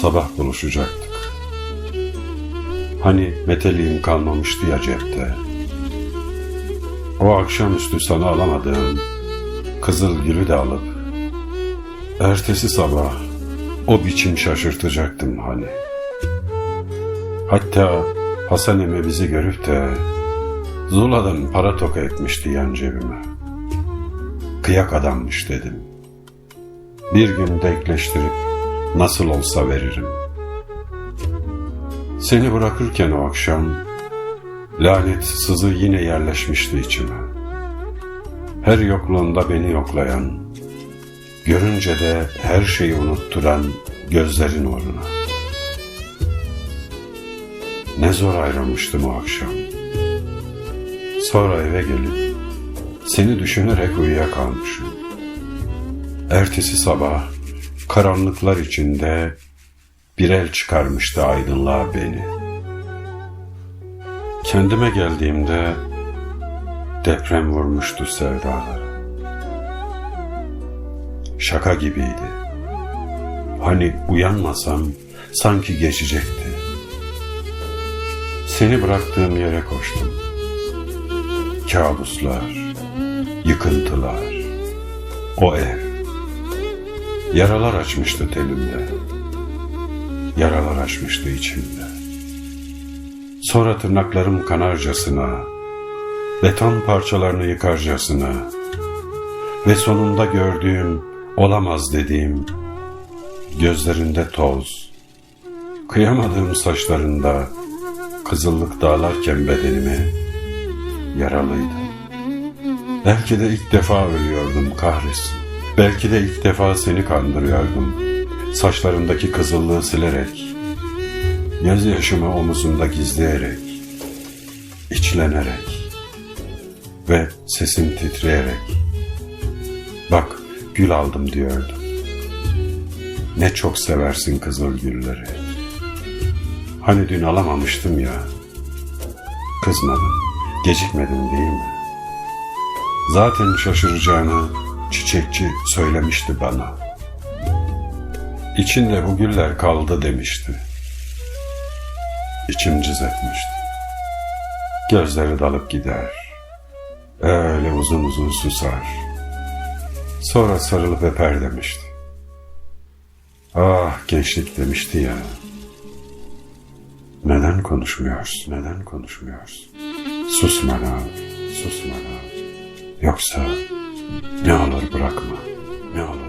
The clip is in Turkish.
Sabah buluşacaktık. Hani meteliğim kalmamıştı ya cepte. O akşamüstü sana alamadığım kızıl gülü de alıp ertesi sabah o biçim şaşırtacaktım hani. Hatta Hasan eme bizi görüp de Zula'dan para toka etmişti yan cebime. Kıyak adammış dedim. Bir gün denkleştirip nasıl olsa veririm. Seni bırakırken o akşam lanet sızı yine yerleşmişti içime. Her yokluğunda beni yoklayan, görünce de her şeyi unutturan gözlerin uğruna. Ne zor ayrılmıştım o akşam. Sonra eve gelip seni düşünerek uyuyakalmışım. Ertesi sabah karanlıklar içinde bir el çıkarmıştı aydınlığa beni. Kendime geldiğimde deprem vurmuştu sevdaları. Şaka gibiydi. Hani uyanmasam sanki geçecekti. Seni bıraktığım yere koştum. Kabuslar, yıkıntılar, o ev. Yaralar açmıştı telimde. Yaralar açmıştı içimde. Sonra tırnaklarım kanarcasına, beton parçalarını yıkarcasına ve sonunda gördüğüm olamaz dediğim gözlerinde toz, kıyamadığım saçlarında kızıllık dağlarken bedenimi yaralıydı. Belki de ilk defa ölüyordum kahretsin. Belki de ilk defa seni kandırıyordum. Saçlarındaki kızıllığı silerek, gözyaşımı omuzumda gizleyerek, içlenerek ve sesim titreyerek. Bak gül aldım diyordum. Ne çok seversin kızıl gülleri. Hani dün alamamıştım ya. Kızmadın, gecikmedin değil mi? Zaten şaşıracağını çiçekçi söylemişti bana. İçinde bu güller kaldı demişti. İçim cız etmişti. Gözleri dalıp gider. Öyle uzun uzun susar. Sonra sarılıp öper demişti. Ah gençlik demişti ya. Neden konuşmuyorsun? Neden konuşmuyorsun? Susma Navi, susma Navi. Yoksa ne olur bırakma, ne olur.